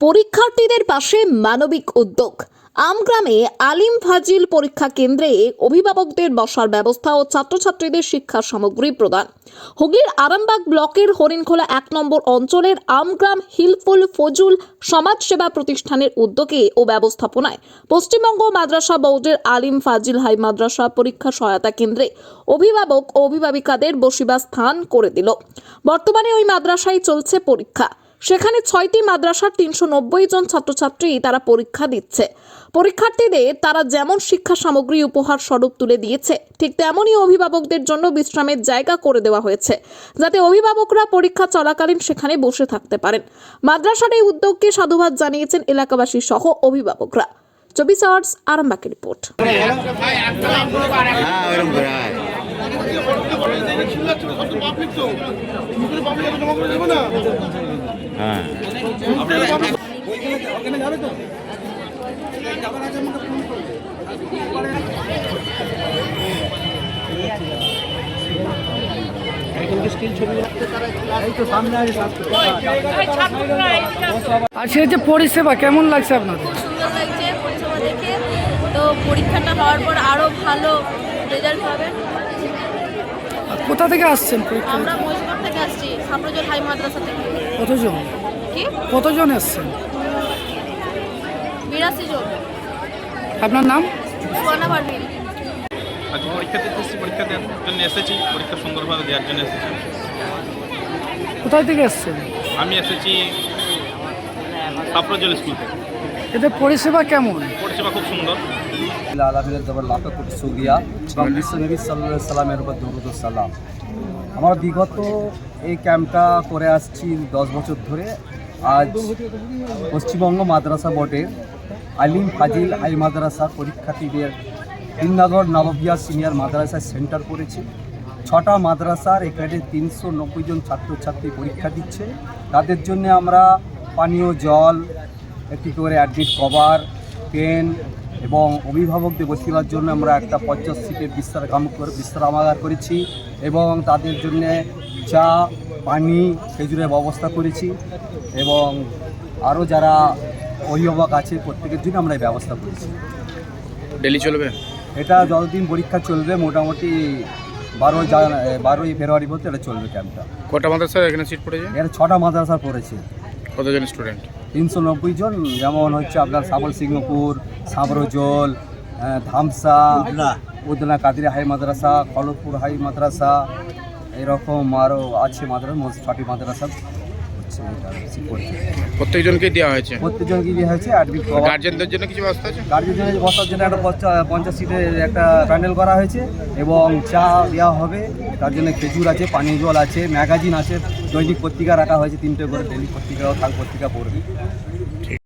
পরীক্ষার্থীদের পাশে মানবিক উদ্যোগ। আমগ্রামে আলিম ফাজিল পরীক্ষা কেন্দ্রে অভিভাবকদের বসার ব্যবস্থা ও ছাত্রছাত্রীদের শিক্ষা সামগ্রী প্রদান। হুগলির আরামবাগ ব্লকের হরিণখোলা এক নম্বর অঞ্চলের আমগ্রাম হিলফুল ফজুল সমাজসেবা প্রতিষ্ঠানের উদ্যোগে ও ব্যবস্থাপনায় পশ্চিমবঙ্গ মাদ্রাসা বোর্ডের আলিম ফাজিল হাই মাদ্রাসা পরীক্ষা সহায়তা কেন্দ্রে অভিভাবক ও অভিভাবিকাদের বসিবা স্থান করে দিল। বর্তমানে ওই মাদ্রাসায় চলছে পরীক্ষা। সেখানে ছয়টি মাদ্রাসার তিনশো নব্বই জন ছাত্রছাত্রী তারা পরীক্ষা দিচ্ছে। পরীক্ষার্থীদের তারা যেমন শিক্ষা সামগ্রী উপহার স্বরূপ তুলে দিয়েছে, ঠিক তেমনই অভিভাবকদের জন্য বিশ্রামের জায়গা করে দেওয়া হয়েছে, যাতে অভিভাবকরা পরীক্ষা চলাকালীন সেখানে বসে থাকতে পারেন। মাদ্রাসার এই উদ্যোগকে সাধুবাদ জানিয়েছেন এলাকাবাসী সহ অভিভাবকরা। চব্বিশ আওয়ার্স আরামবাগের রিপোর্ট। আর সে যে পরিষেবা কেমন লাগছে তো পরীক্ষাটা হওয়ার পর আরও ভালো রেজাল্ট হবে। কোথা থেকে আসছেন আমরা মহিষগড় থেকে আসছি সাপ্রজল হাই মাদ্রাসা থেকে। কতজন? কি? কতজন এসছেন? বিরাশি জন। আপনার নাম? সোয়ানা পারভিন আজ পরীক্ষা দিতে এসেছি পরীক্ষা দেওয়ার জন্য এসেছি পরীক্ষা সুন্দরভাবে দেওয়ার জন্য এসেছি। কোথায় থেকে এসছেন? আমি এসেছি সাপ্রজল স্কুল থেকে। এদের পরিষেবা কেমন? পরিষেবা খুব সুন্দর। সালাম। আমরা বিগত এই ক্যাম্পটা করে আসছি দশ বছর ধরে। আজ পশ্চিমবঙ্গ মাদ্রাসা বোর্ডের আলিম ফাজিল হাই মাদ্রাসা পরীক্ষার্থীদের দিননগর নববিয়া সিনিয়র মাদ্রাসা সেন্টার করেছে। ছটা মাদ্রাসার এখানে তিনশো নব্বই জন ছাত্রছাত্রী পরীক্ষা দিচ্ছে। তাদের জন্য আমরা পানীয় জল, একটি করে অ্যাডমিট কভার, পেন এবং অভিভাবকদের বসিবার জন্য আমরা একটা পঞ্চাশ সিটের বিশ্রাম করে বিশ্রামাগার করেছি এবং তাদের জন্য চা পানি খেজুরের ব্যবস্থা করেছি এবং আরও যারা অভিভাবক আছে প্রত্যেকের জন্য আমরা এই ব্যবস্থা করেছি। ডেলি চলবে? এটা যতদিন পরীক্ষা চলবে মোটামুটি বারোই বারোই ফেব্রুয়ারি পর্যন্ত এটা চলবে ক্যাম্পটা। কটা মাদ্রাসা এখানে সিট পড়েছে? এখানে ছটা মাদ্রাসা পড়েছে। কতজন স্টুডেন্ট তিনশো নব্বই জন যেমন হচ্ছে আপনার সাবল সিংহপুর সাবরজোল আহ, ধামসা উদনা কাদির হাই মাদ্রাসা খলকপুর হাই মাদ্রাসা এরকম আরও আছে মাদ্রাসা ছটি মাদ্রাসা প্রত্যেকজনকে দেওয়া হয়েছে? প্রত্যেকজনকে দিয়ে হয়েছে গার্জেনদের জন্য কিছু ব্যবস্থা আছে? গার্জেনের বসার জন্য একটা পঞ্চা- পঞ্চাশ সিটের একটা প্যান্ডেল করা হয়েছে এবং চা দেওয়া হবে তার জন্য খেজুর আছে পানীয় জল আছে ম্যাগাজিন আছে দৈনিক পত্রিকা রাখা হয়েছে তিনটে করে পত্রিকাও থাক পত্রিকা পড়বে।